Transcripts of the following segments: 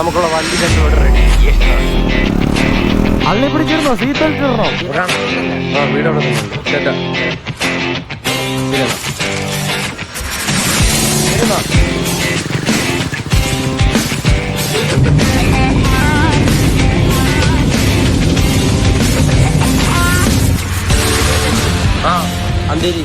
നമുക്കുള്ള വണ്ടി തന്നെ റെഡി അള്ളി പിടിച്ചിരുന്നോ? സീറ്റ് ഇടണോ ആ വീട് അവിടെ നിന്നുണ്ട് ചേട്ടാ. ആ അന്തേരി.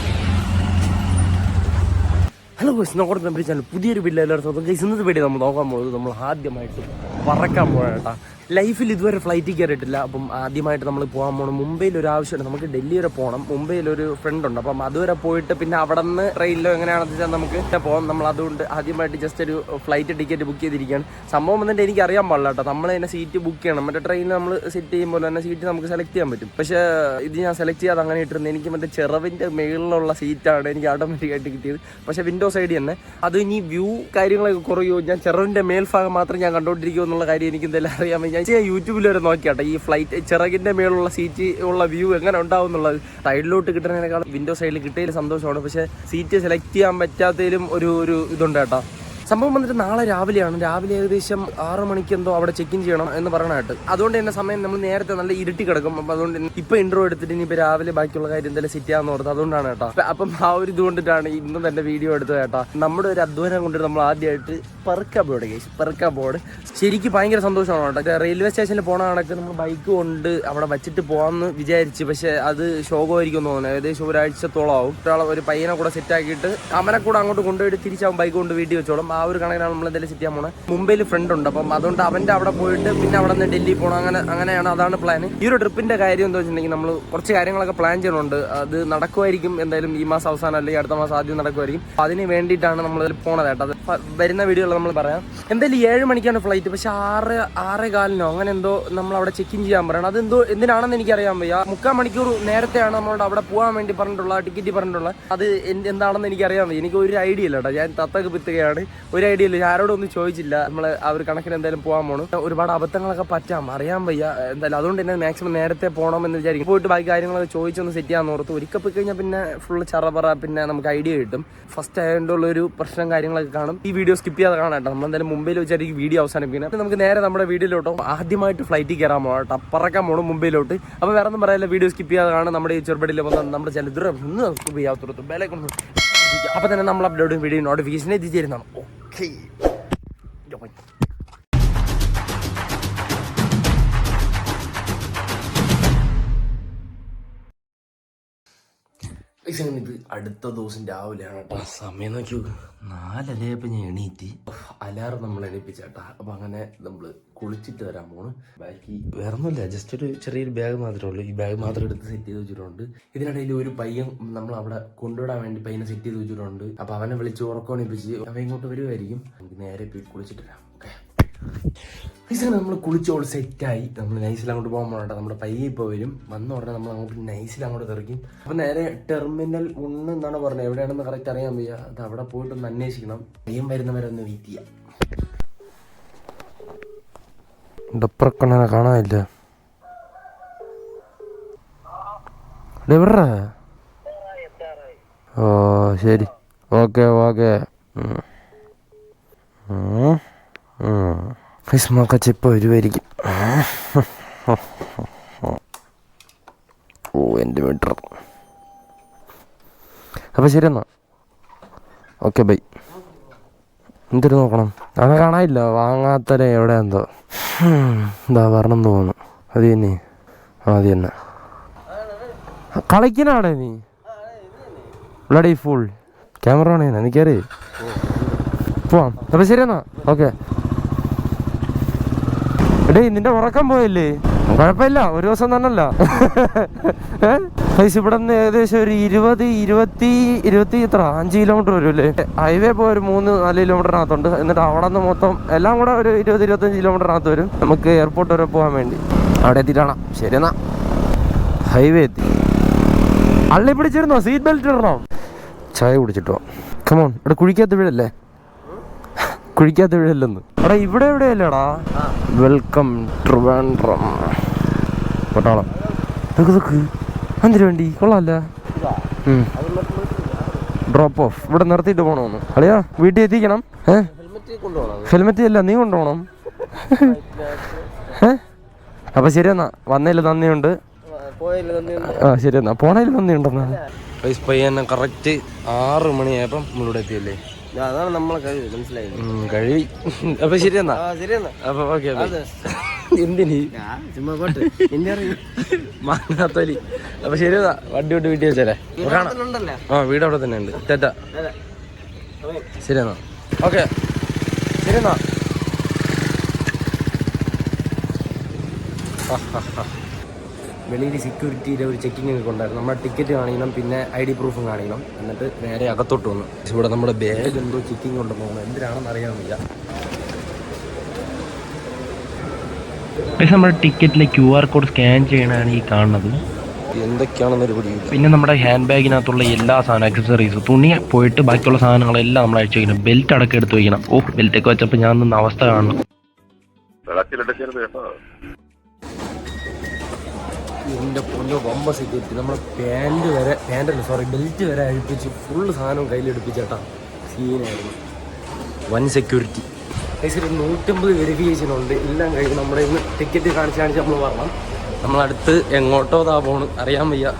ഹലോ ഗൈസ് നോക്കോട്ട് പുതിയൊരു വീട്ടിൽ എല്ലാവർക്കും ഗൈസ് ഇന്നത്തെ വീഡിയോ നമ്മൾ നോക്കാൻ പോകുന്നത് നമ്മൾ ആദ്യമായിട്ട് പറക്കാൻ പോകേട്ടാ ലൈഫിൽ ഇതുവരെ ഫ്ലൈറ്റിൽ കയറിയിട്ടില്ല അപ്പം ആദ്യമായിട്ട് നമ്മൾ പോകാൻ പോകണം മുംബൈയിൽ ഒരു ആവശ്യമുണ്ട് നമുക്ക് ഡൽഹി വരെ പോകണം മുംബൈയിൽ ഒരു ഫ്രണ്ട് ഉണ്ട്. അപ്പം അതുവരെ പോയിട്ട് പിന്നെ അവിടെ നിന്ന് ട്രെയിനിലോ എങ്ങനെയാണെന്ന് വെച്ചാൽ നമുക്ക് പോകാം നമ്മൾ അതുകൊണ്ട് ആദ്യമായിട്ട് ജസ്റ്റ് ഒരു ഫ്ലൈറ്റ് ടിക്കറ്റ് ബുക്ക് ചെയ്തിരിക്കുകയാണ്. സംഭവം എന്നിട്ട് എനിക്ക് അറിയാൻ പാടില്ല കേട്ടോ. നമ്മൾ തന്നെ സീറ്റ് ബുക്ക് ചെയ്യണം. മറ്റേ ട്രെയിനിൽ നമ്മൾ സെറ്റ് ചെയ്യുമ്പോൾ തന്നെ സീറ്റ് നമുക്ക് സെലക്ട് ചെയ്യാൻ പറ്റും. പക്ഷേ ഇത് ഞാൻ സെലക്ട് ചെയ്യാതെ അങ്ങനെ ഇട്ടിരുന്നത് എനിക്ക് മറ്റേ ചെറവിന്റെ മേളിലുള്ള സീറ്റാണ് എനിക്ക് ഓട്ടോമാറ്റിക്കായിട്ട് കിട്ടിയത്. പക്ഷേ വിൻഡോ സൈഡ് തന്നെ. അത് ഇനി വ്യൂ കാര്യങ്ങളൊക്കെ കുറയുമോ? ഞാൻ ചെറവിന്റെ മേൽഭാഗം മാത്രം ഞാൻ കണ്ടുകൊണ്ടിരിക്കുമോ എന്നുള്ള കാര്യം എനിക്ക് എന്തെല്ലാം അറിയാൻ. ഞാൻ യൂട്യൂബിൽ വരെ നോക്കിയാട്ടെ. ഈ ഫ്ലൈറ്റ് ചിറകിന്റെ മേലുള്ള സീറ്റ് ഉള്ള വ്യൂ എങ്ങനെ ഉണ്ടാവും എന്നുള്ളത്. സൈഡിലോട്ട് കിട്ടുന്നതിനേക്കാൾ വിൻഡോ സൈഡിൽ കിട്ടിയതിൽ സന്തോഷമാണ്. പക്ഷേ സീറ്റ് സെലക്ട് ചെയ്യാൻ പറ്റാത്തതിലും ഒരു ഒരു ഇതുണ്ട് കേട്ടോ. സംഭവം വന്നിട്ട് നാളെ രാവിലെയാണ്. രാവിലെ ഏകദേശം ആറ് മണിക്ക് എന്തോ അവിടെ ചെക്ക് ഇൻ ചെയ്യണം എന്ന് പറയണായിട്ട് അതുകൊണ്ട് തന്നെ സമയം നമ്മൾ നേരത്തെ നല്ല ഇരുട്ടി കിടക്കും. അപ്പം അതുകൊണ്ട് ഇപ്പൊ ഇൻട്രോ എടുത്തിട്ട് ഇനിയിപ്പോൾ രാവിലെ ബാക്കിയുള്ള കാര്യം എന്തായാലും സെറ്റ് ചെയ്യാന്ന് ഓർത്ത് അതുകൊണ്ടാണ് കേട്ടോ. അപ്പം ആ ഒരു ഇത് കൊണ്ടിട്ടാണ് ഇന്നും തന്നെ വീഡിയോ എടുത്തത് കേട്ടോ. നമ്മുടെ ഒരു അധ്വാനം കൊണ്ടിട്ട് നമ്മൾ ആദ്യമായിട്ട് പെറുക്ക ബോർഡ് കേസ് പെറുക്ക ബോർഡ് ശരിക്കും ഭയങ്കര സന്തോഷമാണ് കേട്ടോ. റെയിൽവേ സ്റ്റേഷനിൽ പോണ കണക്ക് നമ്മൾ ബൈക്ക് കൊണ്ട് അവിടെ വെച്ചിട്ട് പോകാമെന്ന് വിചാരിച്ച് പക്ഷെ അത് ശോകമായിരിക്കും തോന്നുന്നത് തോന്നുന്നു. ഏകദേശം ഒരാഴ്ചത്തോളം ആവും ഒരാളെ ഒരു പയ്യനെ കൂടെ സെറ്റാക്കിയിട്ട് അവനെ കൂടെ അങ്ങോട്ട് കൊണ്ടുപോയിട്ട് തിരിച്ചാവും ബൈക്ക് കൊണ്ട് വീട്ടിൽ വെച്ചോളും. ആ ഒരു കണക്കിനാണ് നമ്മൾ എന്തെങ്കിലും സെറ്റ് ചെയ്യാൻ പോണത് മുംബൈയിൽ ഫ്രണ്ട് ഉണ്ട്. അപ്പം അതുകൊണ്ട് അവന്റെ അവിടെ പോയിട്ട് പിന്നെ അവിടെ നിന്ന് ഡൽഹി പോകണം അങ്ങനെ അങ്ങനെയാണ് അതാണ് പ്ലാൻ ഈ ഒരു ട്രിപ്പിന്റെ കാര്യം എന്താ വെച്ചിട്ടുണ്ടെങ്കിൽ നമ്മൾ കുറച്ച് കാര്യങ്ങളൊക്കെ പ്ലാൻ ചെയ്യുന്നുണ്ട്. അത് നടക്കുമായിരിക്കും എന്തായാലും ഈ മാസം അവസാനം അല്ലെങ്കിൽ അടുത്ത മാസം ആദ്യം നടക്കുമായിരിക്കും. അതിന് വേണ്ടിയിട്ടാണ് നമ്മൾ പോണത് കേട്ടോ. അത് വരുന്ന വരുന്ന നമ്മൾ പറയാം. എന്തായാലും ഏഴ് മണിക്കാണ് ഫ്ലൈറ്റ് പക്ഷെ ആറ് ആറേ കാലിനോ അങ്ങനെ എന്തോ നമ്മൾ അവിടെ ചെക്ക് ഇൻ ചെയ്യാൻ പറയണം. അതെന്തോ എന്തിനാണെന്ന് എനിക്കറിയാൻ വയ്യ. മുക്കാൽ മണിക്കൂർ നേരത്തെയാണ് നമ്മളോട് അവിടെ പോകാൻ വേണ്ടി പറഞ്ഞിട്ടുള്ള ടിക്കറ്റ് പറഞ്ഞിട്ടുള്ള അത് എന്ത് എന്താണെന്ന് എനിക്കറിയാൻ വയ്യ. എനിക്ക് ഒരു ഐഡിയ ഇല്ല ഞാൻ തത്തൊക്കെ പിത്തുകയാണ്. ഒരു ഐഡിയ ഇല്ല. ആരോടൊന്നും ചോദിച്ചില്ല. നമ്മൾ ആ ഒരു കണക്കിന് എന്തായാലും പോകാൻ പോകണം ഒരുപാട് അബദ്ധങ്ങളൊക്കെ പറ്റാം. അറിയാൻ വയ്യ. എന്തായാലും അതുകൊണ്ട് തന്നെ മാക്സിമം നേരത്തെ പോകണം എന്ന് വിചാരിക്കും പോയിട്ട് ബാക്കി കാര്യങ്ങളൊക്കെ ചോദിച്ചൊന്ന് സെറ്റ് ചെയ്യാൻ ഓർത്ത്. ഒരിക്കൽ പോയി കഴിഞ്ഞാൽ പിന്നെ ഫുൾ ചറപറ പിന്നെ നമുക്ക് ഐഡിയ കിട്ടും. ഫസ്റ്റ് ആയതുകൊണ്ടുള്ള ഒരു പ്രശ്നം കാര്യങ്ങളൊക്കെ കാണും. ഈ വീഡിയോ സ്കിപ്പ് ചെയ്യാതെ കാണാം കേട്ടോ. നമ്മൾ എന്തായാലും മുംബൈയിൽ വെച്ചായിരിക്കും വീഡിയോ അവസാനിപ്പിക്കുന്നത്. അപ്പോൾ നമുക്ക് നേരെ നമ്മുടെ വീഡിയോയിലോട്ടോ ആദ്യമായിട്ട് ഫ്ലൈറ്റിൽ കയറാൻ പോകണം കേട്ടോ. പറക്കാൻ പോകണം മുംബൈയിലോട്ട്. അപ്പോൾ വേറെ ഒന്നും പറയാനില്ല. വീഡിയോ സ്കിപ്പ് ചെയ്യാതാണ്. നമ്മുടെ ഈ ചെറുപടിയിൽ വന്ന നമ്മുടെ ചില ദൂരം ഒന്ന് സ്കിപ്പ് ചെയ്യാത്ത ബേലേക്കൊന്നും അപ്പോൾ തന്നെ നമ്മൾ അപ്ലോഡ് വീഡിയോ നോട്ടിഫിക്കേഷൻ എത്തിച്ചേരുന്നതാണ്. ഓക്കെ ഇത് അടുത്ത ദിവസം രാവിലെയാണ് കേട്ടോ. സമയം നോക്കി നാലല്ലേ നാലരയപ്പോൾ ഞാൻ എണീറ്റ്? അലാറം നമ്മൾ എണീപ്പിച്ചേട്ടാ അപ്പം അങ്ങനെ നമ്മൾ കുളിച്ചിട്ട് വരാൻ പോണ്. ബാക്കി വേറെ ഒന്നുമില്ല ജസ്റ്റ് ഒരു ചെറിയൊരു ബാഗ് മാത്രമേ ഉള്ളൂ. ഈ ബാഗ് മാത്രം എടുത്ത് സെറ്റ് ചെയ്ത് വെച്ചിട്ടുണ്ട്. ഇതിനിടയിൽ ഒരു പയ്യൻ നമ്മൾ അവിടെ കൊണ്ടുവിടാൻ വേണ്ടി പയ്യനെ സെറ്റ് ചെയ്ത് വെച്ചിട്ടുണ്ട്. അപ്പം അവനെ വിളിച്ച് ഉറക്കമണിപ്പിച്ച് അവൻ ഇങ്ങോട്ട് വരുമായിരിക്കും നമുക്ക് നേരെ പോയി കുളിച്ചിട്ട് വരാം. ഓക്കെ? നമ്മൾ കുളിച്ചോൾ സെറ്റായി. നമ്മൾ നൈസിൽ അങ്ങോട്ട് പോകാൻ പോകണം നമ്മുടെ പയ്യെ ഇപ്പോൾ വരും. വന്ന ഉടനെ നമ്മൾ അങ്ങോട്ട് നൈസിൽ അങ്ങോട്ട് തെറിക്കും അപ്പം നേരെ ടെർമിനൽ ഒന്ന് എന്നാണ് പറഞ്ഞത്. എവിടെയാണെന്ന് കറക്റ്റ് അറിയാൻ വയ്യ. അത് അവിടെ പോയിട്ട് പോയിട്ടൊന്ന് അന്വേഷിക്കണം. പയ്യം വരുന്നവരൊന്ന് വെയിറ്റ് ചെയ്യാം. ഡപ്പറക്കണ്ണനെ കാണാനില്ല. ഓ ശരി. Okay okay. ഇസ്മാക്കച്ച ഇപ്പോൾ വരുമായിരിക്കും ഓ എന്റെ മീറ്റർ അപ്പോൾ ശരി എന്നാ. ഓക്കെ ബൈ എന്തിട്ട് നോക്കണം? അവനെ കാണാനില്ല. വാങ്ങാത്തരെ എവിടെ എന്തോ. എന്താ വരണം തോന്നുന്നു. അത് തന്നെ അത് തന്നെ. കളിക്കനാടെ നീ? ബ്ലഡി ഫുൾ ക്യാമറ ആണ് എനിക്കറിയേ എനിക്കറി പോവാം. അപ്പൊ ശരി എന്നാ. ഓക്കെ എടേ നിന്റെ ഉറക്കം പോയല്ലേ? കുഴപ്പമില്ല ഒരു ദിവസം തന്നല്ല. പൈസ ഇവിടെ നിന്ന് ഏകദേശം ഒരു ഇരുപത് ഇരുപത്തി ഇരുപത്തി ഇത്ര അഞ്ച് കിലോമീറ്റർ വരും അല്ലേ ഹൈവേ പോയി ഒരു മൂന്ന് നാല് കിലോമീറ്ററിനകത്തുണ്ട് എന്നിട്ട് അവിടെ നിന്ന് മൊത്തം എല്ലാം കൂടെ ഒരു ഇരുപത് ഇരുപത്തഞ്ച് കിലോമീറ്ററിനകത്ത് വരും. നമുക്ക് എയർപോർട്ട് വരെ പോകാൻ വേണ്ടി. അവിടെ എത്തിയിട്ടാണ്. ശരി എന്നാ. ഹൈവേ എത്തി. അള്ളി പിടിച്ചിരുന്നോ? സീറ്റ് ബെൽറ്റ് ഇടണോ? ചായ കുടിച്ചിട്ടോ? കമോൺ ഇവിടെ കുഴിക്കാത്ത വീടല്ലേ കുഴിക്കാത്ത വീടല്ലെന്ന് എടാ ഇവിടെ എവിടെയല്ലേടാ? വെൽക്കം ട്രിവാൻഡ്രം. പട്ടാളം. ഇതൊക്കെ ഇതൊക്കെ. എന്തിനു വേണ്ടി? കൊള്ളാമല്ല ഡ്രോപ്പ് ഓഫ് ഇവിടെ നിർത്തിയിട്ട് പോകണമെന്ന് അളിയാ വീട്ടിൽ എത്തിക്കണം. ഏ? ഹെൽമെറ്റ് അല്ല നീ കൊണ്ടുപോകണം. ഏ? അപ്പൊ ശരി എന്നാ. വന്നതിൽ നന്ദിയുണ്ട്. ആ ശരി എന്നാ. പോണതിൽ നന്ദിയുണ്ടെന്നാ പയ്യന്നെ കറക്റ്റ് ആറ് മണിയായപ്പം നമ്മളിവിടെ എത്തിയല്ലേ? അതാണ് നമ്മളെ കഴിവ് മനസ്സിലായി? കഴിവ്. അപ്പൊ ശരി എന്നാ? ശരിയെന്നാ അപ്പൊ ഓക്കെ എന്തിനീ? മാങ്ങാത്തോലി. അപ്പൊ ശരി എന്നാ? വണ്ടി കൊണ്ട് വീട്ടിൽ വെച്ചാലേ ആ വീട് അവിടെ തന്നെ ഉണ്ട്. തെറ്റ. ശരി എന്നാ. ഓക്കെ. ശരി എന്നാ. വെളിയിൽ സെക്യൂരിറ്റിയുടെ ഒരു ചെക്കിംഗ് ഒക്കെ ഉണ്ടായിരുന്നു നമ്മുടെ ടിക്കറ്റ് കാണിക്കണം പിന്നെ ഐ ഡി പ്രൂഫും കാണിക്കണം. എന്നിട്ട് നേരെ അകത്തോട്ട് വന്നു. ഇവിടെ നമ്മുടെ ബാഗ് എന്തോ ചെക്കിംഗ് ഉണ്ടെന്ന് തോന്നുന്നു. എന്തിനാണെന്ന് അറിയാൻ വയ്യ പക്ഷെ നമ്മുടെ ടിക്കറ്റിലെ ക്യു ആർ കോഡ് സ്കാൻ ചെയ്യണതാണ് ഈ കാണുന്നത്. എന്തൊക്കെയാണെന്നൊരു പിന്നെ നമ്മുടെ ഹാൻഡ് ബാഗിനകത്തുള്ള എല്ലാ സാധനം അക്സസറീസ് തുണി പോയിട്ട് ബാക്കിയുള്ള സാധനങ്ങളെല്ലാം നമ്മൾ അഴിച്ചു വയ്ക്കണം. ബെൽറ്റ് അടക്കം എടുത്ത് വയ്ക്കണം. ഓ ബെൽറ്റ് ഒക്കെ വെച്ചപ്പോൾ ഞാൻ നിന്ന അവസ്ഥ കാണണം. എന്റെ പൊന്നോ വമ്പ സെക്യൂരിറ്റി നമ്മുടെ പാന്റ് വരെ പാന്റല്ല സോറി ബെൽറ്റ് വരെ അഴിപ്പിച്ച് ഫുള്ള് സാധനം കയ്യിലെടുപ്പിച്ചേട്ടാ സീനായിരുന്നു വൻ സെക്യൂരിറ്റി ഒരു നൂറ്റമ്പത് വെരിഫിക്കേഷൻ ഉണ്ട്. എല്ലാം കഴിഞ്ഞ് നമ്മുടെ ഇന്ന് ടിക്കറ്റ് കാണിച്ച് കാണിച്ച് നമ്മൾ പറഞ്ഞു നമ്മളടുത്ത് എങ്ങോട്ടോ താ പോണ്. അറിയാൻ വയ്യ.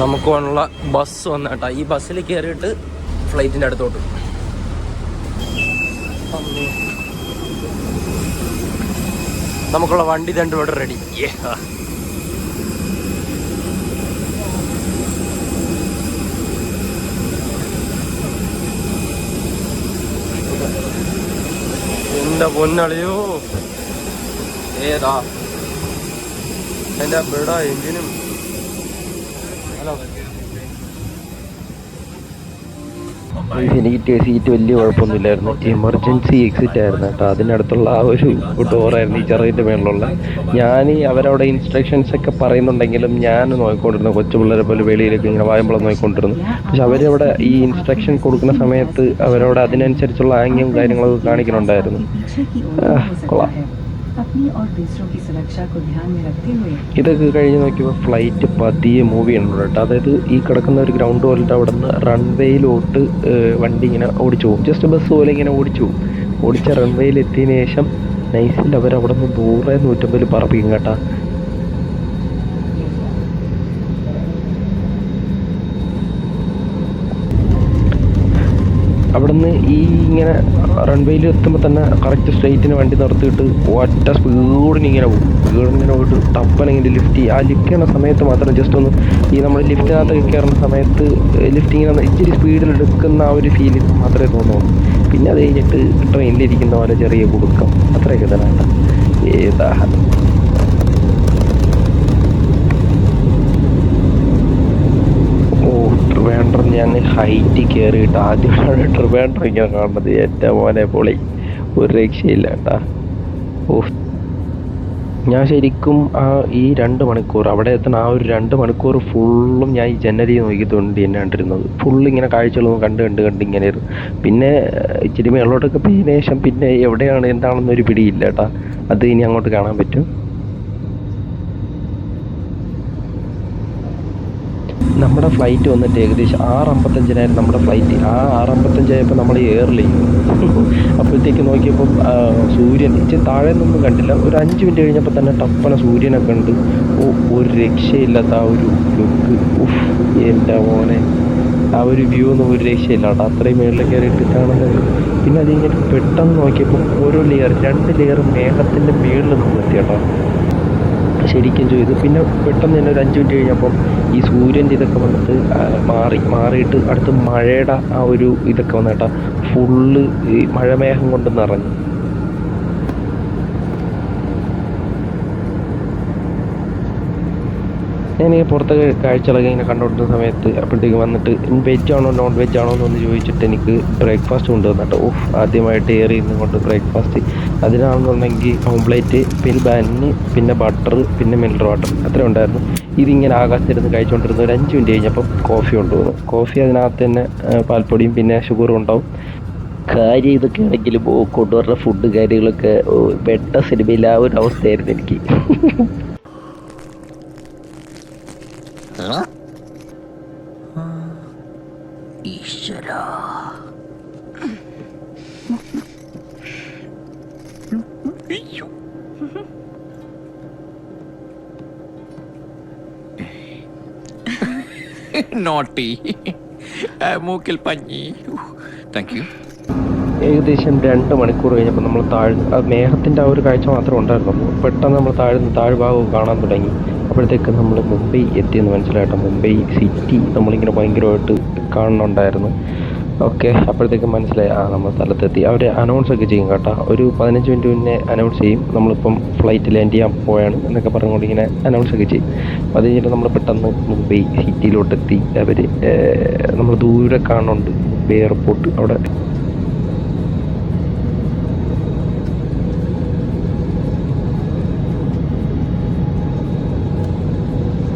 നമുക്ക് വേണമുള്ള ബസ് വന്നേട്ടാ ഈ ബസ്സിൽ കയറിയിട്ട് ഫ്ലൈറ്റിന്റെ അടുത്തോട്ട്. നമുക്കുള്ള വണ്ടി രണ്ടു ഇവിടെ റെഡി എന്താ പൊന്നളിയോ? ഏതാ? എന്റെ ബെടാ എഞ്ചിനും ഹലോ. എനിക്ക് സീറ്റ് വലിയ കുഴപ്പമൊന്നുമില്ലായിരുന്നു. എമർജൻസി എക്സിറ്റ് ആയിരുന്നു കേട്ടോ. അതിനടുത്തുള്ള ആ ഒരു ഡോറായിരുന്നു ഈ ചെറിയതിന്റെ മേളിലുള്ള. ഞാൻ അവരവിടെ ഇൻസ്ട്രക്ഷൻസ് ഒക്കെ പറയുന്നുണ്ടെങ്കിലും ഞാൻ നോക്കിക്കൊണ്ടിരുന്നു. കൊച്ചു പിള്ളേരെ പോലെ വെളിയിലേക്ക് ഇങ്ങനെ വായുമ്പളം നോക്കിക്കൊണ്ടിരുന്നു. പക്ഷെ അവരവിടെ ഈ ഇൻസ്ട്രക്ഷൻ കൊടുക്കുന്ന സമയത്ത് അവരോട് അതിനനുസരിച്ചുള്ള ആംഗ്യവും കാര്യങ്ങളൊക്കെ കാണിക്കുന്നുണ്ടായിരുന്നു. കൊള്ളാം. अपनी और दूसरों की सुरक्षा को ध्यान में रखते हुए ഇതൊക്കെ കഴിഞ്ഞ് നോക്കിയപ്പോൾ ഫ്ലൈറ്റ് പതിയെ മൂവ് ചെയ്യുന്നുണ്ട് കേട്ടോ അതായത് ഈ കിടക്കുന്ന ഒരു ഗ്രൗണ്ട് പോലത്തെ അവിടെ നിന്ന് റൺവേയിലോട്ട് വണ്ടി ഇങ്ങനെ ഓടിച്ചു പോകും ജസ്റ്റ് ബസ് പോലെ ഇങ്ങനെ ഓടിച്ചു പോകും ഓടിച്ച റൺവേയിൽ എത്തിയതിന് ശേഷം നൈസിൽ അവർ അവിടെ നിന്ന് ദൂരെ നൂറ്റമ്പതിൽ പറപ്പിക്കും കേട്ടാ അവിടുന്ന് ഈ ഇങ്ങനെ റൺവേയിൽ എത്തുമ്പോൾ തന്നെ കറക്റ്റ് സ്ട്രെയിറ്റിന് വണ്ടി നിർത്തിയിട്ട് ഒറ്റ സ്പീഡിന് ഇങ്ങനെ പോകും സ്പീഡിന് ഇങ്ങനെ പോയിട്ട് ടപ്പൻ ഇങ്ങനെ ലിഫ്റ്റ് ആ ലിഫ്റ്റ് ചെയ്യുന്ന സമയത്ത് മാത്രം ജസ്റ്റ് ഒന്ന് ഈ നമ്മൾ ലിഫ്റ്റിനകത്ത് കയറുന്ന സമയത്ത് ലിഫ്റ്റ് ഇങ്ങനെ ഇച്ചിരി സ്പീഡിൽ എടുക്കുന്ന ആ ഒരു ഫീലിംഗ് മാത്രമേ തോന്നുള്ളൂ. പിന്നെ അത് കഴിഞ്ഞിട്ട് ട്രെയിനിലിരിക്കുന്ന പോലെ ചെറിയ കുടുക്കം. അത്രയൊക്കെ തന്നെ ഏതാ ഓ ട്രിവാൻഡ്രം ഞാൻ ഹൈറ്റ് കയറിയിട്ട് ആദ്യമാണ് ട്രിവാൻഡ്രം ഇങ്ങനെ കാണുന്നത്. എന്റെ മോനെ പൊളി. ഒരു രക്ഷയില്ല കേട്ടാ. ഓ ഞാൻ ശരിക്കും ആ ഈ രണ്ട് മണിക്കൂർ അവിടെ എത്തുന്ന ആ ഒരു രണ്ട് മണിക്കൂർ ഫുള്ളും ഞാൻ ഈ ജനലി നോക്കിക്കൊണ്ട് തന്നെ കണ്ടിരുന്നത്. ഫുള്ള് ഇങ്ങനെ കാഴ്ചകളൊന്നും കണ്ട് കണ്ട് കണ്ട് ഇങ്ങനെ ആയിരുന്നു പിന്നെ ഇച്ചിരി മേളോട്ടൊക്കെ പോയതിനു ശേഷം പിന്നെ എവിടെയാണ് എന്താണെന്നൊരു പിടിയില്ല കേട്ടാ. അത് ഇനി അങ്ങോട്ട് കാണാൻ പറ്റും. നമ്മുടെ ഫ്ലൈറ്റ് വന്നിട്ട് ഏകദേശം ആറ് അമ്പത്തഞ്ചിനായിരുന്നു നമ്മുടെ ഫ്ലൈറ്റ് ആ ആറ് അമ്പത്തഞ്ചായപ്പോൾ നമ്മൾ എയറിൽ അപ്പോഴത്തേക്ക് നോക്കിയപ്പോൾ സൂര്യൻ ഇച്ചിരി താഴെ നിന്നൊന്നും കണ്ടില്ല. ഒരു അഞ്ച് മിനിറ്റ് കഴിഞ്ഞപ്പോൾ തന്നെ ടപ്പന സൂര്യനെ ഉണ്ട് ഓ ഒരു രക്ഷയില്ലാത്ത ആ ഒരു ലുക്ക് ഉഫ് എന്റെ മോനെ. ആ ഒരു വ്യൂ ഒന്നും ഒരു രക്ഷയില്ല കേട്ടോ. അത്രയും മേളിൽ കയറിയിട്ട് കാണുന്നത് പിന്നെ അത് കഴിഞ്ഞിട്ട് പെട്ടെന്ന് നോക്കിയപ്പോൾ ഓരോ ലെയർ രണ്ട് ലെയർ മേഘത്തിന്റെ മേളിൽ നിന്ന് എത്തി കേട്ടോ. ശരിക്കും ചെയ്തു. പിന്നെ പെട്ടെന്ന് തന്നെ ഒരു അഞ്ച് മിനിറ്റ് കഴിഞ്ഞപ്പം ഈ സൂര്യന്റെ ഇതൊക്കെ വന്നിട്ട് മാറി മാറിയിട്ട് അടുത്ത് മഴയുടെ ആ ഒരു ഇതൊക്കെ വന്നു കേട്ടോ. ഫുള്ള് ഈ മഴമേഘം കൊണ്ട് നിറഞ്ഞു. ഞാൻ ഈ പുറത്തെ കാഴ്ചകളൊക്കെ ഇങ്ങനെ കണ്ടുകൊണ്ടിരുന്ന സമയത്ത് അപ്പോഴത്തേക്ക് വന്നിട്ട് വെജ് ആണോ നോൺ വെജ് ആണോ എന്നൊന്ന് ചോദിച്ചിട്ട് എനിക്ക് ബ്രേക്ക്ഫാസ്റ്റ് കൊണ്ടുവന്നിട്ട് ഓഫ് ആദ്യമായിട്ട് ഏറി ഇന്ന് കൊണ്ട് ബ്രേക്ക്ഫാസ്റ്റ് അതിനാണെന്നുണ്ടെങ്കിൽ ഓംപ്ലേറ്റ് പിന്നെ ബന്ന് പിന്നെ ബട്ടർ പിന്നെ മിനറൽ വാട്ടർ അത്രയും ഉണ്ടായിരുന്നു. ഇതിങ്ങനെ ആകാശത്തിരുന്ന് കഴിച്ചുകൊണ്ടിരുന്ന ഒരു അഞ്ച് മിനിറ്റ് കഴിഞ്ഞപ്പം കോഫി കൊണ്ടുവന്നു. കോഫി അതിനകത്ത് തന്നെ പാൽപ്പൊടിയും പിന്നെ ഷുഗറും ഉണ്ടാവും. കാര്യം ഇതൊക്കെ ആണെങ്കിൽ കൊണ്ടുവരുന്ന ഫുഡ് കാര്യങ്ങളൊക്കെ വെട്ട സിനിമയിലാ ആ ഒരു അവസ്ഥയായിരുന്നു എനിക്ക്. ഈശ്വര. നോട്ടി മൂക്കിൽ പഞ്ഞി. താങ്ക് യു ഏകദേശം രണ്ട് മണിക്കൂർ കഴിഞ്ഞപ്പോൾ നമ്മൾ താഴ്ന്ന് മേഘത്തിന്റെ ആ ഒരു കാഴ്ച മാത്രമേ ഉണ്ടായിരുന്നുള്ളൂ. പെട്ടെന്ന് നമ്മൾ താഴ്ന്ന് താഴ്ഭാഗവും കാണാൻ തുടങ്ങി. അപ്പോഴത്തേക്ക് നമ്മൾ മുംബൈ എത്തിയെന്ന് മനസ്സിലായിട്ടോ? മുംബൈ സിറ്റി നമ്മളിങ്ങനെ ഭയങ്കരമായിട്ട് കാണുന്നുണ്ടായിരുന്നു ഓക്കെ അപ്പോഴത്തേക്ക് മനസ്സിലായി. ആ നമ്മൾ സ്ഥലത്തെത്തി. അവർ അനൗൺസ് ഒക്കെ ചെയ്യും കേട്ടോ. ഒരു പതിനഞ്ച് മിനിറ്റ് മുന്നേ അനൗൺസ് ചെയ്യും. നമ്മളിപ്പം ഫ്ലൈറ്റ് ലാൻഡ് ചെയ്യാൻ പോയാണ് എന്നൊക്കെ പറഞ്ഞുകൊണ്ട് ഇങ്ങനെ അനൗൺസ് ഒക്കെ ചെയ്യും. അത് കഴിഞ്ഞിട്ട് നമ്മൾ പെട്ടെന്ന് മുംബൈ സിറ്റിയിലോട്ടെത്തി അവർ നമ്മൾ ദൂരെ കാണുന്നുണ്ട് മുംബൈ എയർപോർട്ട് അവിടെ.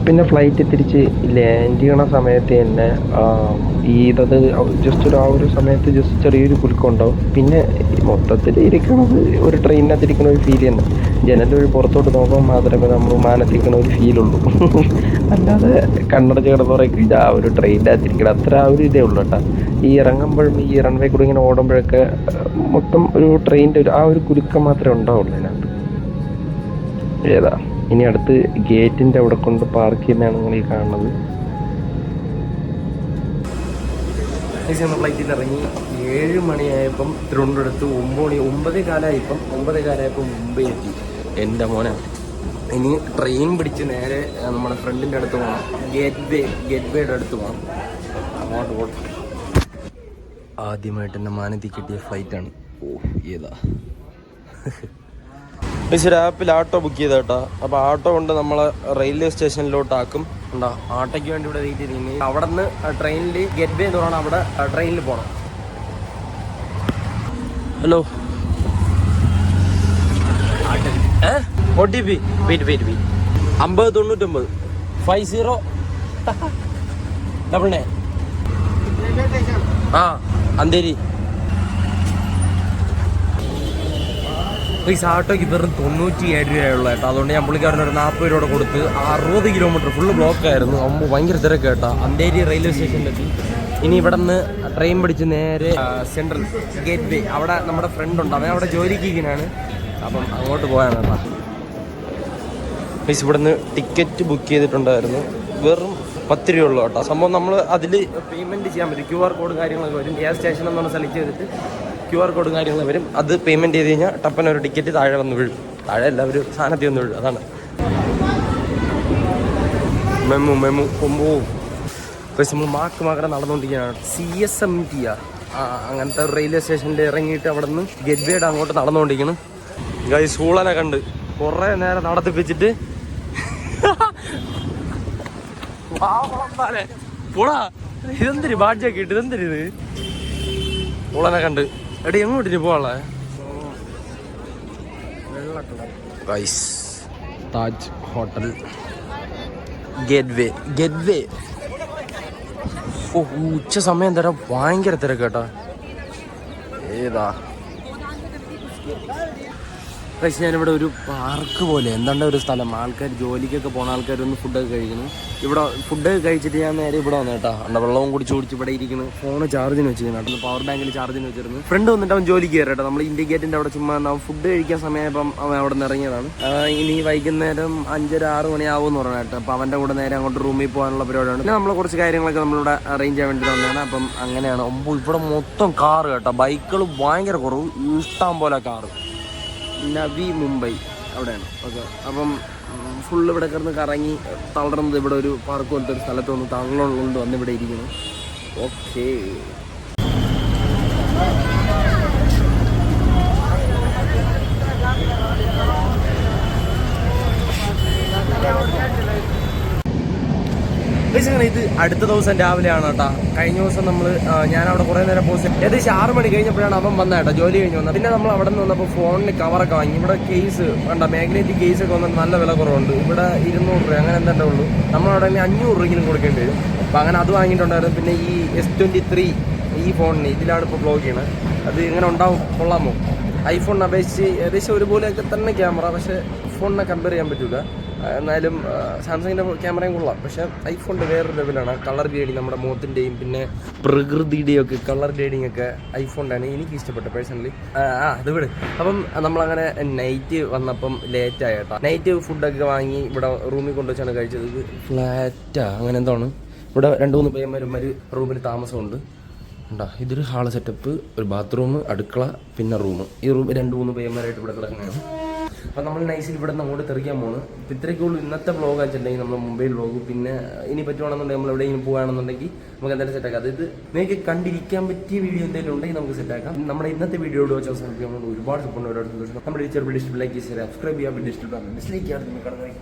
പിന്നെ ഫ്ലൈറ്റ് തിരിച്ച് ലാൻഡ് ചെയ്യണ സമയത്ത് തന്നെ ഈ ഇതത് ജസ്റ്റ് ഒരു ആ ഒരു സമയത്ത് ജസ്റ്റ് ചെറിയൊരു കുലുക്കം ഉണ്ടാവും പിന്നെ മൊത്തത്തിൽ ഇരിക്കണത് ഒരു ട്രെയിനിനകത്ത് ഇരിക്കണ ഒരു ഫീൽ തന്നെ. ജനലിൽ ഒരു പുറത്തോട്ട് നോക്കുമ്പോൾ മാത്രമേ നമ്മൾ വിമാനത്തിരിക്കണ ഒരു ഫീലുള്ളൂ അല്ലാതെ കണ്ണടച്ച് കിടന്നുറക്കി ആ ഒരു ട്രെയിനിന്റെ അകത്തിരിക്കണം അത്ര ആ ഒരു ഇതേ ഉള്ളൂ കേട്ടോ. ഈ ഇറങ്ങുമ്പോഴും ഈ റൺവേ കൂടി ഇങ്ങനെ ഓടുമ്പോഴൊക്കെ മൊത്തം ഒരു ട്രെയിനിന്റെ ഒരു ആ ഒരു കുലുക്കം മാത്രമേ ഉണ്ടാവുള്ളൂ അതിനകത്ത്. ഏതാ? ഇനി അടുത്ത് ഗേറ്റിന്റെ അവിടെ കൊണ്ട് പാർക്ക് ചെയ്യുന്നതാണ് നിങ്ങൾ ഈ കാണുന്നത്. ഫ്ലൈറ്റിൽ ഇറങ്ങി. ഏഴ് മണിയായപ്പം തിരുവനന്തപുരത്ത് ഒമ്പത് മണി ഒമ്പതേ കാലമായപ്പം ഒമ്പതേ കാലമായപ്പം മുംബൈ എത്തി. എന്റെ മോനെ. ഇനി ട്രെയിൻ പിടിച്ച് നേരെ നമ്മുടെ ഫ്രണ്ടിന്റെ അടുത്ത് പോകണം ഗേറ്റ് വേ ഗേറ്റ് വേയുടെ അടുത്ത് പോകണം അങ്ങോട്ട് പോകണം ആദ്യമായിട്ട് എന്റെ മാനത്തി കിട്ടിയ ഫ്ലൈറ്റാണ് ഓ ഏതാ? ഒരു ആപ്പിൽ ആട്ടോ ബുക്ക് ചെയ്ത കേട്ടോ. അപ്പോൾ ആട്ടോ കൊണ്ട് നമ്മളെ റെയിൽവേ സ്റ്റേഷനിലോട്ടാക്കും ഉണ്ടോ ആട്ടോയ്ക്ക് വേണ്ടി ഇവിടെ വെയിറ്റ് ചെയ്തിരിക്കുന്നത് അവിടെ നിന്ന് ട്രെയിനിൽ ഗെറ്റ് വേ എന്ന് പറഞ്ഞാൽ അവിടെ ട്രെയിനിൽ പോകണം hello O T P wait wait wait അമ്പത് തൊണ്ണൂറ്റൊമ്പത്. ഫൈവ് സീറോ ഡബിൾ നയൻ ആ അന്തേരി. പൈസ സാട്ടോയ്ക്ക് വെറും തൊണ്ണൂറ്റി ഏഴ് രൂപയുള്ള കേട്ടോ. അതുകൊണ്ട് ഞാൻ പുള്ളിക്കാരൻ ഒരു നാൽപ്പത് രൂപ കൊടുത്ത് അറുപത് കിലോമീറ്റർ ഫുള്ള് ബ്ലോക്ക് ആയിരുന്നു. അമ്പ് ഭയങ്കര തിരക്ക് കേട്ടോ. അന്തേരി റെയിൽവേ സ്റ്റേഷനിലെത്തി ഇനി ഇവിടെ നിന്ന് ട്രെയിൻ പിടിച്ച് നേരെ സെൻട്രൽ ഗേറ്റ് വേ അവിടെ നമ്മുടെ ഫ്രണ്ട് ഉണ്ട്. അവൻ അവിടെ ജോലിക്ക് ഇരിക്കുന്നതാണ് അപ്പം അങ്ങോട്ട് പോയാണ് കേട്ടോ. പ്ലീസ് ഇവിടെ നിന്ന് ടിക്കറ്റ് ബുക്ക് ചെയ്തിട്ടുണ്ടായിരുന്നു. വെറും പത്ത് രൂപ ഉള്ളൂ കേട്ടോ. സംഭവം നമ്മൾ അതിൽ പേയ്മെന്റ് ചെയ്യാൻ പറ്റും. ക്യു ആർ കോഡ് കാര്യങ്ങളൊക്കെ വരും. ഏത് സ്റ്റേഷൻ എന്നാണ് സെലക്ട് ചെയ്തിട്ട് ക്യു ആർ കോഡും കാര്യങ്ങളും വരും. അത് പേയ്മെന്റ് ചെയ്ത് കഴിഞ്ഞാൽ ടപ്പന ഒരു ടിക്കറ്റ് താഴെ വന്ന് വീഴും. താഴെ അല്ല ഒരു സാധനത്തിൽ വന്ന് വീഴും. അതാണ്. മെമ്മു മെമ്മു കൊമ്പോ നമ്മൾ മാക്ക് മാക്കടെ നടന്നുകൊണ്ടിരിക്കുകയാണ്. സി എസ് എം ടി ആ. അങ്ങനത്തെ റെയിൽവേ സ്റ്റേഷനിൽ ഇറങ്ങിയിട്ട് അവിടെ നിന്ന് ഗെറ്റ് അങ്ങോട്ട് നടന്നുകൊണ്ടിരിക്കണം ഗൈ സൂളനെ കണ്ട് കുറേ നേരം നടത്തിപ്പിച്ചിട്ട് പോടാ. ഇതെന്തൊരു ബാഡ്ജൊക്കെ ഇട്ട് ഇതെന്തൊരു ഇത് ഉളനെ കണ്ട്. എടി എങ്ങോട്ടിന് പോവാളെ guys Taj hotel. Gateway gateway ഓ ഉച്ച സമയം തരാം ഭയങ്കര തിരക്കേട്ടാ ഏതാ? പക്ഷേ ഞാനിവിടെ ഒരു പാർക്ക് പോലെ എന്താണ്ട് ഒരു സ്ഥലം. ആൾക്കാർ ജോലിക്കൊക്കെ പോണ ആൾക്കാരൊന്ന് ഫുഡൊക്കെ കഴിക്കുന്നു. ഇവിടെ ഫുഡ് കഴിച്ചിട്ട് ഞാൻ നേരെ ഇവിടെ വന്നു കേട്ടോ. അണ്ട വെള്ളവും കുടിച്ച് കുടിച്ച് ഇവിടെ ഇരിക്കുന്നു. ഫോണ് ചാർജിന് വെച്ചിരുന്നു. കേട്ടോ പവർ ബാങ്കിൽ ചാർജിന് വെച്ചിരുന്നു. ഫ്രണ്ട് വന്നിട്ട് അവൻ ജോലിക്ക് കയറി കേട്ടോ. നമ്മൾ ഇന്ത്യ ഗേറ്റിന്റെ അവിടെ ചുമ്മാ അവൻ ഫുഡ് കഴിക്കാൻ സമയമായപ്പം അവൻ അവിടെ നിന്ന് ഇറങ്ങിയതാണ്. ഇനി വൈകുന്നേരം അഞ്ചര ആറ് മണിയാവും എന്ന് പറഞ്ഞു കേട്ടോ. അപ്പോൾ അവന്റെ കൂടെ നേരെ അങ്ങോട്ട് റൂമിൽ പോകാനുള്ള പരിപാടിയാണ്. പിന്നെ നമ്മൾ കുറച്ച് കാര്യങ്ങളൊക്കെ നമ്മളിവിടെ അറേഞ്ച് ചെയ്യാൻ വേണ്ടി തന്നെയാണ് അപ്പം അങ്ങനെയാണ്. ഒമ്പത് ഇവിടെ മൊത്തം കാറ് കേട്ടോ. ബൈക്കുകൾ ഭയങ്കര കുറവ്. ഇഷ്ടം പോലെ കാറ് നവി മുംബൈ അവിടെയാണ്. ഓക്കെ. അപ്പം ഫുൾ ഇവിടെ കിടന്ന് കറങ്ങി തളർന്നത് ഇവിടെ ഒരു പാർക്ക് പോലത്തെ ഒരു സ്ഥലത്ത് വന്ന് തളർന്നുള്ളതുകൊണ്ട് വന്ന് ഇവിടെ ഇരിക്കുന്നു. ഓക്കേ. അങ്ങനെ ഇത് അടുത്ത ദിവസം രാവിലെയാണ് കേട്ടോ. കഴിഞ്ഞ ദിവസം നമ്മൾ ഞാൻ അവിടെ കുറേ നേരം പോസ്റ്റ് ഏകദേശം ആറ് മണി കഴിഞ്ഞപ്പോഴാണ് അവൻ വന്നത് കേട്ടോ ജോലി കഴിഞ്ഞ് വന്നത്. പിന്നെ നമ്മൾ അവിടെ നിന്ന് വന്നപ്പോൾ ഫോണിന് കവറൊക്കെ വാങ്ങി. ഇവിടെ കേസ് കണ്ട മാഗ്നറ്റിക് കേസ് ഒക്കെ വന്നിട്ട് നല്ല വില കുറവുണ്ട്. ഇവിടെ ഇരുന്നൂറ് രൂപ അങ്ങനെ എന്താ ഉള്ളൂ. നമ്മളവിടെ തന്നെ അഞ്ഞൂറ് രൂപയെങ്കിലും കൊടുക്കേണ്ടി വരും. അപ്പോൾ അങ്ങനെ അത് വാങ്ങിയിട്ടുണ്ടായിരുന്നു. പിന്നെ ഈ എസ് ട്വന്റി ത്രീ ഈ ഫോണിന് ഇതിലാണ് ഇപ്പോൾ ബ്ലോഗ് ചെയ്യണത് അത് ഇങ്ങനെ ഉണ്ടാവും. കൊള്ളാമോ? ഐഫോണിനെ അപേക്ഷിച്ച് ഏകദേശം ഒരുപോലെയൊക്കെ തന്നെ ക്യാമറ പക്ഷേ ഫോണിനെ കമ്പയർ ചെയ്യാൻ പറ്റില്ല എന്നാലും സാംസങ്ങിന്റെ ക്യാമറയും കൊള്ളാം. പക്ഷേ ഐഫോണിന്റെ വേറൊരു ലെവലാണ്. കളർ ഗ്രേഡിങ് നമ്മുടെ മുഖത്തിന്റെയും പിന്നെ പ്രകൃതിയുടെയും ഒക്കെ കളർ ഗ്രേഡിങ് ഒക്കെ ഐഫോണിന്റെയാണ് എനിക്ക് ഇഷ്ടപ്പെട്ടത് പേഴ്സണലി ആ അത് വിട്. അപ്പം നമ്മളങ്ങനെ നൈറ്റ് വന്നപ്പം ലേറ്റ് ആയിട്ടാ നൈറ്റ് ഫുഡൊക്കെ വാങ്ങി ഇവിടെ റൂമിൽ കൊണ്ടുവച്ചാണ് കഴിച്ചത്. ഫ്ലാറ്റാ അങ്ങനെ എന്താണ്? ഇവിടെ രണ്ട് മൂന്ന് പയ്യന്മാരും റൂമിൽ താമസമുണ്ട്. ഉണ്ടാ ഇതൊരു ഹാൾ സെറ്റപ്പ് ഒരു ബാത്റൂം അടുക്കള പിന്നെ റൂം ഈ റൂം രണ്ട് മൂന്ന് പയ്യന്മാരായിട്ട് ഇവിടെ കിടക്കുന്നതാണ്. അപ്പം നമ്മൾ നൈസിൽ ഇവിടെ നിന്ന് അങ്ങോട്ട് തെറിക്കാൻ പോണ്. ഇപ്പം ഇത്രയ്ക്കുള്ളൂ ഇന്നത്തെ ബ്ലോഗ് വെച്ചിട്ടുണ്ടെങ്കിൽ നമ്മൾ മുംബൈ ബ്ലോഗ് പിന്നെ ഇനി പറ്റുവാണെന്നുണ്ടെങ്കിൽ നമ്മൾ എവിടെയെങ്കിലും പോകുകയാണെന്നുണ്ടെങ്കിൽ നമുക്ക് എന്തായാലും സെറ്റാക്കാം അതായത് നിങ്ങൾക്ക് കണ്ടിരിക്കാൻ പറ്റിയ വീഡിയോ എന്തെങ്കിലും ഉണ്ടെങ്കിൽ നമുക്ക് സെറ്റാക്കാം നമ്മുടെ ഇന്നത്തെ വീഡിയോയോട് വെച്ച് അവസാനിപ്പിക്കാൻ ഒരുപാട് സപ്പോർട്ട് ഒരുപാട് സന്തോഷം നമ്മുടെ ടീച്ചർ ഡിസ്റ്റിൽ ലൈക്ക് ചെയ്യാം സബ്സ്ക്രൈബ് ചെയ്യാം ഡിസ്റ്റിൽ മിസ്ലേക്ക് ചെയ്യാതെ നിങ്ങൾ കടന്നു